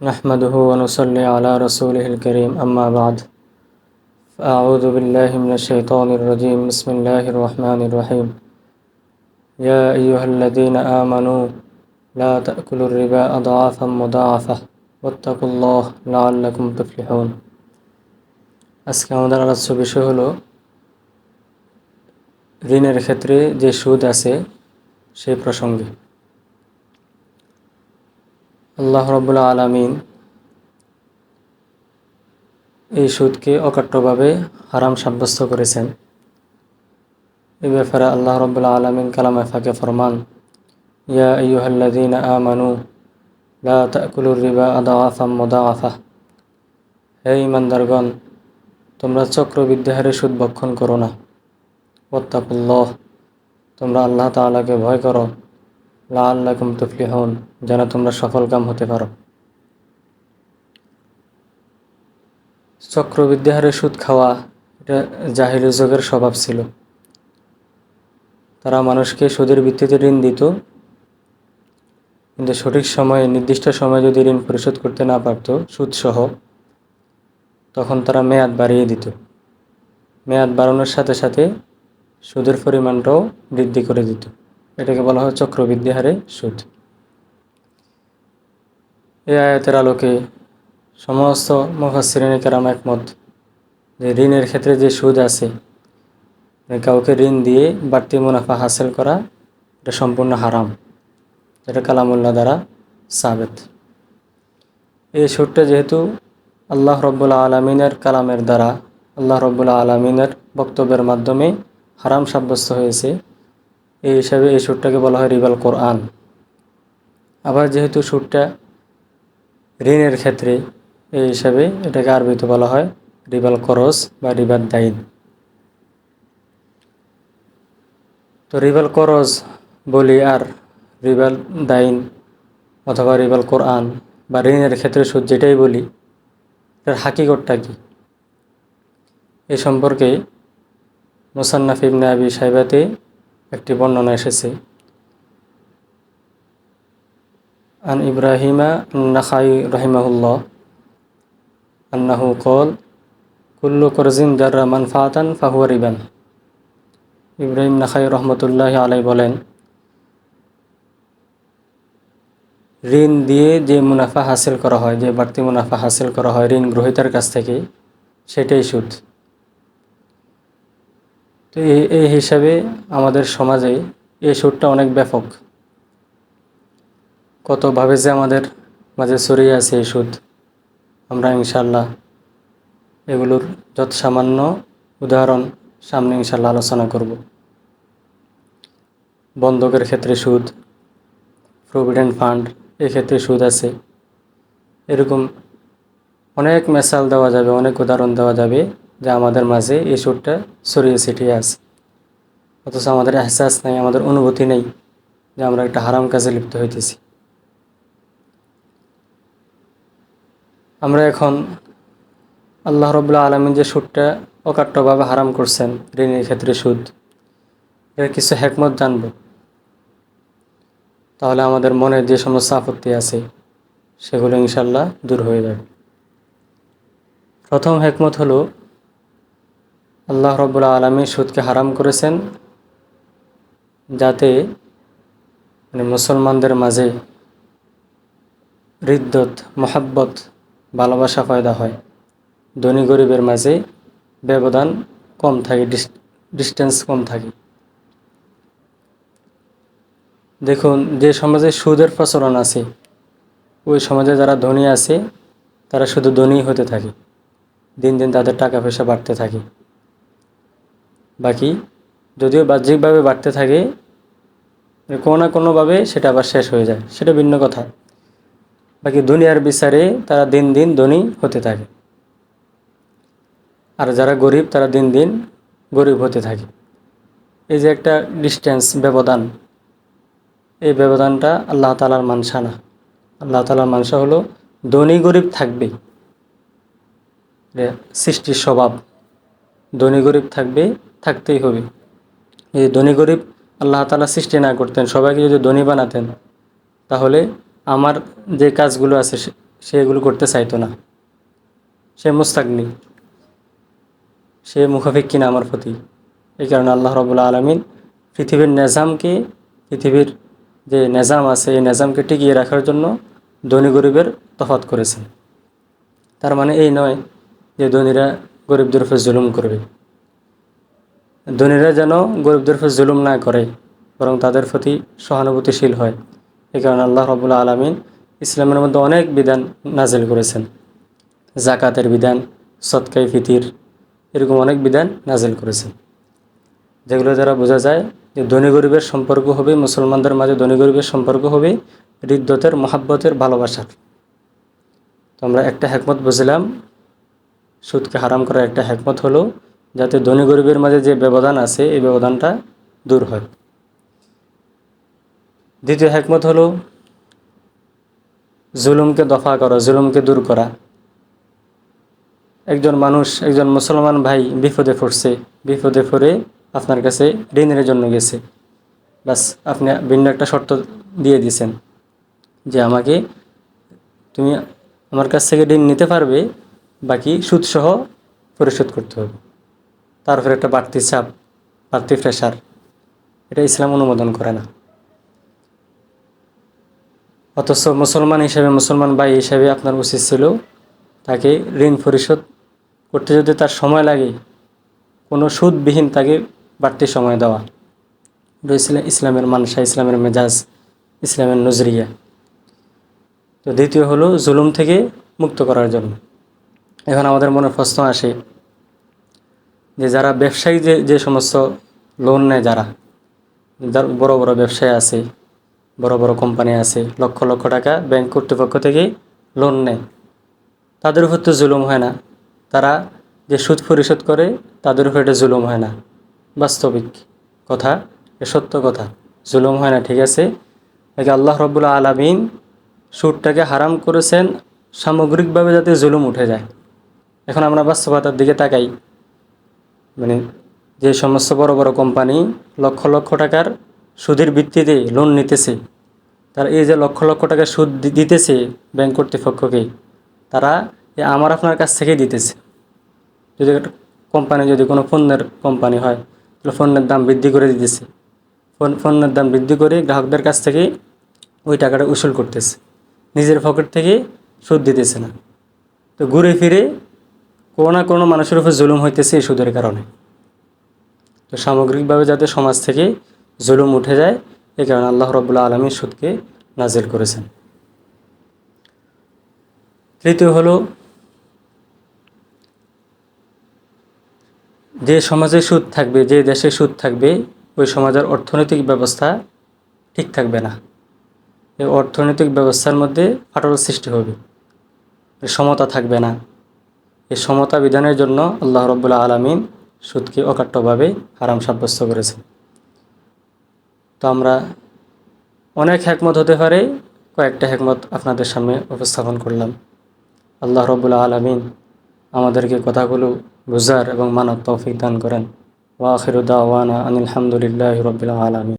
نحمده ونصلي على رسوله الكريم أما بعد فأعوذ بالله من الشيطان الرجيم بسم الله الرحمن الرحيم يا أيها الذين آمنوا لا تأكلوا الربا أضعافا مضاعفة واتقوا الله لعلكم تفلحون আজকে আমাদের আলোচ্য বিষয় হলো ঋণের ক্ষেত্রে যে সুদ আছে সেই প্রসঙ্গে আল্লাহ রবুল্লা আলমিন এই সুদকে অকাট্যভাবে হারাম সাব্যস্ত করেছেন। এ ব্যাপারে আল্লাহ রবুল্লা আলমিন কালামে ফাঁকে ফরমান, ইয়া ইয়ুহাল্লাদিন আমানু, লা রিবা আদা আফা হে ইমানদারগণ তোমরা চক্রবৃদ্ধি হারে সুদ ভক্ষণ করো না। ওত্তাকুল্লহ তোমরা আল্লাহ তাআলাকে ভয় করো। লা আল্লাকুম তুফলিহন, যেন তোমরা সফল কাম হতে পারো। চক্রবৃদ্ধি হারে সুদ খাওয়া, এটা জাহিলি যুগের স্বভাব ছিল। তারা মানুষকে সুদের ভিত্তিতে ঋণ দিত, কিন্তু সঠিক সময়ে, নির্দিষ্ট সময়ে যদি ঋণ পরিশোধ করতে না পারত, সুদসহ, তখন তারা মেয়াদ বাড়িয়ে দিত। মেয়াদ বাড়ানোর সাথে সাথে সুদের পরিমাণটাও বৃদ্ধি করে দিত। এটাকে বলা হয় চক্রবৃদ্ধি হারে সুদ। এই আয়াতের আলোকে সমস্ত মুফাসিরিনে কেরাম একমত যে ঋণের ক্ষেত্রে যে সুদ আছে কাউকে ঋণ দিয়ে বাড়তি মুনাফা হাসিল করা, এটা সম্পূর্ণ হারাম। যেটা কালামুল্লাহ দ্বারা সাবেত। এই সুদটা যেহেতু আল্লাহ রব্বুল্লা আলমিনের কালামের দ্বারা, আল্লাহ রব্বুল্লা আলমিনের বক্তব্যের মাধ্যমে হারাম সাব্যস্ত হয়েছে এই হিসাবে এই সুরটাকে বলা হয় রিবাল কোরআন। আবার যেহেতু সুরটা ঋণের ক্ষেত্রে, এই হিসাবে এটাকে আরবিতে বলা হয় রিবাল করস বা রিবাল দাইন। তো রিবাল করজ বলি আর রিবাল দাইন অথবা রিবাল কোরআন বা ঋণের ক্ষেত্রে সুদ যেটাই বলি এটার হাকিকতটা কি? এ সম্পর্কে মুসান্নাফ ইবনে আবি সাহেবাতে একটি বর্ণনা এসেছে। আন ইব্রাহিমা নাখাই রহিমাহুল্লাহ আন্নাহু কল, কুল্লু করজিন জাররা মানফাতান ফাহুয়া রিবান। ইব্রাহিম নাখাই রহমতুল্লাহ আলাই বলেন, ঋণ দিয়ে যে মুনাফা হাসিল করা হয়, যে বাড়তি মুনাফা হাসিল করা হয় ঋণ গ্রহীতার কাছ থেকে, সেটাই সুদ। তো এই এই হিসাবে আমাদের সমাজে এই সুরটা অনেক ব্যাপক। কতভাবে যে আমাদের মাঝে ছড়িয়ে আছে এই সুদ আমরা ইনশাল্লাহ এগুলোর যত সামান্য উদাহরণ সামনে ইনশাল্লাহ আলোচনা করব। বন্ধকের ক্ষেত্রে সুদ, প্রভিডেন্ট ফান্ড এক্ষেত্রে সুদ আছে। এরকম অনেক মেসাল দেওয়া যাবে, অনেক উদাহরণ দেওয়া যাবে যে আমাদের মাঝে এই সুরটা ছড়িয়ে ছিটিয়ে আছে। অথচ আমাদের এহসাস নেই, আমাদের অনুভূতি নেই যে আমরা একটা হারাম কাজে লিপ্ত হইতেছি। আমরা এখন আল্লাহ রবুল্লা আলমিন যে সুদটা অকাট্যভাবে হারাম করছেন, ঋণের ক্ষেত্রে সুদ, এর কিছু হেকমত জানব। তাহলে আমাদের মনে যে সমস্ত আপত্তি আছে, সেগুলো ইনশাল্লাহ দূর হয়ে যাবে। প্রথম হেকমত হলো আল্লাহ রব্বুল্লা আলমী সুদকে হারাম করেছেন যাতে মানে মুসলমানদের মাঝে হৃদ্যত মহাব্বত, ভালোবাসা পয়দা হয়। ধনী গরিবের মাঝে ব্যবধান কম থাকে ডিস্টেন্স কম থাকে। দেখুন, যে সমাজে সুদের প্রচলন আছে, ওই সমাজে যারা ধনী আছে, তারা শুধু ধনী হতে থাকে। দিন দিন তাদের টাকা পয়সা বাড়তে থাকে। বাকি। যদিও বাহ্যিকভাবে বাড়তে থাকে, কোনো না কোনোভাবে সেটা আবার শেষ হয়ে যায়। সেটা ভিন্ন কথা। বাকি দুনিয়ার বিচারে তারা দিন দিন ধনী হতে থাকে। আর যারা গরিব, তারা দিন দিন গরিব হতে থাকে। এই যে একটা ডিস্টেন্স ব্যবধান। এই ব্যবধানটা আল্লাহ তালার মানসা না। আল্লাহ তালার মানসা হলো ধনী গরিব থাকবে। সৃষ্টির স্বভাব। ধনী গরিব থাকবে থাকতেই হবে। এই ধনী গরিব আল্লাহ তালা সৃষ্টি না করতেন, সবাইকে যদি ধনী বানাতেন, তাহলে আমার যে কাজগুলো আছে সে এগুলো করতে চাইতো না। সে মুস্তাগ্নি সে মুখাফিক কিনা আমার প্রতি। এই কারণে আল্লাহ রবুল্লা আলমিন পৃথিবীর নেজামকে, পৃথিবীর যে নেজাম আছে, এই নেজামকে টিকিয়ে রাখার জন্য ধনী গরিবের তফাত করেছেন। তার মানে এই নয় যে ধনীরা গরিবদের উপর জুলুম করবে। ধনীরা যেন গরিবদের উপর জুলুম না করে, বরং তাদের প্রতি সহানুভূতিশীল হয়। এই কারণে আল্লাহ রবুল্লা আলমিন ইসলামের মধ্যে অনেক বিধান নাজিল করেছেন। জাকাতের বিধান সৎকাই ফিতির, এরকম অনেক বিধান নাজিল করেছেন। যেগুলো দ্বারা বোঝা যায় যে ধনী গরিবের সম্পর্ক হবে মুসলমানদের মাঝে, ধনী গরিবের সম্পর্ক হবে হৃদ্যতের, মহাব্বতের, ভালোবাসার। তো আমরা একটা হ্যাকমত বুঝলাম, সুদকে হারাম করার একটা হ্যাকমত হলো যাতে ধনী গরিবের মাঝে যে ব্যবধান আছে, এই ব্যবধানটা দূর হয়। দ্বিতীয় হ্যাকমত হলো, জুলুমকে দফা করা, জুলুমকে দূর করা। একজন মানুষ, একজন মুসলমান ভাই বিপদে পড়ছে, বিপদে পড়ে আপনার কাছে ঋণের জন্য গেছে। বাস, আপনি ভিন্ন একটা শর্ত দিয়ে দিয়েছেন যে আমাকে তুমি আমার কাছ থেকে ঋণ নিতে পারবে, বাকি সুদসহ পরিশোধ করতে হবে। তারপরে একটা বাড়তি চাপ, বাড়তি প্রেশার এটা ইসলাম অনুমোদন করে না। অথচ মুসলমান হিসেবে, মুসলমান ভাই হিসেবে আপনার উচিত ছিল তাকে ঋণ পরিশোধ করতে যদি তার সময় লাগে, কোনো সুদবিহীন তাকে বাড়তি সময় দেওয়া। এটা ইসলামের মানসা, ইসলামের মেজাজ, ইসলামের নজরিয়া। তো দ্বিতীয় হলো জুলুম থেকে মুক্ত করার জন্য। এখন আমাদের মনে প্রশ্ন আসে যে যারা ব্যবসায়ী যে যে সমস্ত লোন নেয় যারা, যার বড় বড় ব্যবসায়ী আছে, বড় বড় কোম্পানি আছে, লক্ষ লক্ষ টাকা ব্যাংক কর্তৃপক্ষ থেকে লোন নেয়। তাদের উপর তো জুলুম হয় না। তারা যে সুদ পরিশোধ করে, তাদের উপর এটা জুলুম হয় না। বাস্তবিক কথা, এ সত্য কথা। জুলুম হয় না, ঠিক আছে? একে আল্লাহ রব্বুল্লা আলমিন সুদটাকে হারাম করেছেন, সামগ্রিকভাবে যাতে জুলুম উঠে যায়। এখন আমরা বাস্তবতার দিকে তাকাই। মানে যে সমস্ত বড় বড় কোম্পানি লক্ষ লক্ষ টাকার সুদের ভিত্তিতে লোন নিতেছে, তারা এই যে লক্ষ লক্ষ টাকা সুদ দিতেছে ব্যাংক কর্তৃপক্ষকে, তারা আমার আপনার কাছ থেকেই দিতেছে। যদি কোম্পানি, যদি কোনো পণ্যের কোম্পানি হয়, তাহলে পণ্যের দাম বৃদ্ধি করে দিতেছে। পণ্যের দাম বৃদ্ধি করে গ্রাহকদের কাছ থেকে ওই টাকাটা উসুল করতেছে। নিজের পকেট থেকে সুদ দিতেছে না। তো ঘুরে ফিরে কোনো না কোনো মানুষের উপর জুলুম হইতেছে এই সুদের কারণে। তো সামগ্রিকভাবে যাতে সমাজ থেকে জুলুম উঠে যায় এই কারণে আল্লাহ রবুল্লা আলমী সুদকে নাজিল করেছেন। তৃতীয় হলো, যে সমাজে সুদ থাকবে, যে দেশে সুদ থাকবে, ওই সমাজের অর্থনৈতিক ব্যবস্থা ঠিক থাকবে না। এই অর্থনৈতিক ব্যবস্থার মধ্যে ফাটল সৃষ্টি হবে। সমতা থাকবে না। এই সমতা বিধানের জন্য আল্লাহ রব্বুল্লা আলমিন সুদকে অকাট্যভাবে হারাম সাব্যস্ত করেছেন। তো আমরা অনেক হ্যাকমত হতে পারে, কয়েকটা হ্যাকমত আপনাদের সামনে উপস্থাপন করলাম। আল্লাহ রবুল্লা আলমিন আমাদেরকে কথাগুলো বুঝার এবং মানব তৌফিক দান করেন। ওয়াখিরুদ্দাওয়ানা আনিল হামদুলিল্লাহ রবিল আলমিন।